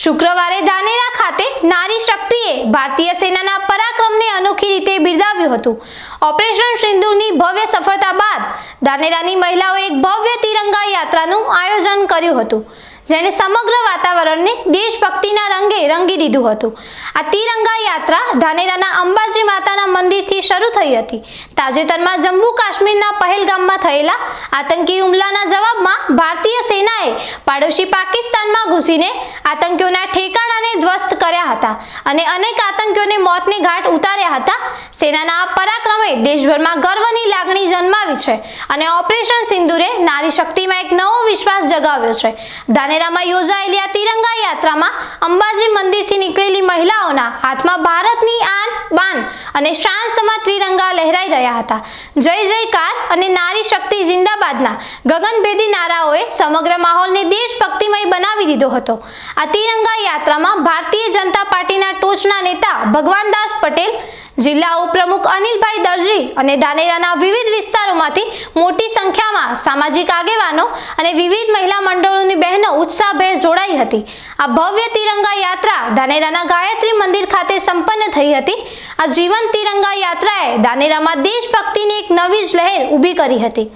શુક્રવારે ધાનેરા ખાતે નારી શક્તિએ ભારતીય સેનાના પરાક્રમને અનોખી રીતે બિરદાવ્યું હતું. ઓપરેશન સિંદૂરની ભવ્ય સફળતા બાદ ધાનેરાની મહિલાઓએ એક ભવ્ય તિરંગા યાત્રાનું આયોજન કર્યું હતું. જેણે સમગ્ર વાતાવરણને દેશભક્તિના રંગે રંગી દીધું હતું. આ તિરંગા યાત્રા ધાનેરાના અંબાજી માતાના મંદિરથી શરૂ થઈ હતી. તાજેતરમાં જમ્મુ કાશ્મીરના પહેલગામમાં થયેલા આતંકી હુમલાના જવાબમાં ભારતીય સેનાએ પાડોશી પાકિસ્તાનમાં ઘૂસીને આતંકીઓના ઠેકાણાને ધ્વસ્ત કર્યા હતા અને અનેક આતંકીઓને મોતને ઘાટ ઉતાર્યા હતા. સેનાના આ પરાક્રમે દેશભરમાં ગર્વની લાગણી જન્માવી છે અને ઓપરેશન સિંદુરે નારી શક્તિમાં એક નવો વિશ્વાસ જગાવ્યો છે. ધાનેરામાં યોજાયેલી આ તિરંગા યાત્રામાં અંબાજી મંદિરથી નીકળેલી મહિલાઓના હાથમાં ભારતની આન, બાન અને શાન ત્રિરંગા લહેરાઈ રહ્યા હતા. જય જયકાર અને નારી શક્તિ જિંદાબાદના ગગનભેદી નારાઓએ સમગ્ર માહોલને દેશભક્તિમય બનાવી દીધો હતો. આ તિરંગા યાત્રામાં ભારતીય જનતા પાર્ટીના ટોચના નેતા ભગવાનદાસ પટેલ જિલ્લા ઉપપ્રમુખ અનિલભાઈ દરજી અને ધાનેરાના વિવિધ વિસ્તારોમાંથી મોટી સંખ્યામાં સામાજિક આગેવાનો અને વિવિધ મહિલા મંડળોની બહેનો ઉત્સાહભેર જોડાઈ હતી. આ ભવ્ય તિરંગા યાત્રા ધાનેરાના ગાયત્રી મંદિર ખાતે સંપન્ન થઈ હતી. આ જીવન તિરંગા યાત્રાએ ધાનેરામાં દેશભક્તિની એક નવી જ લહેર ઊભી કરી હતી.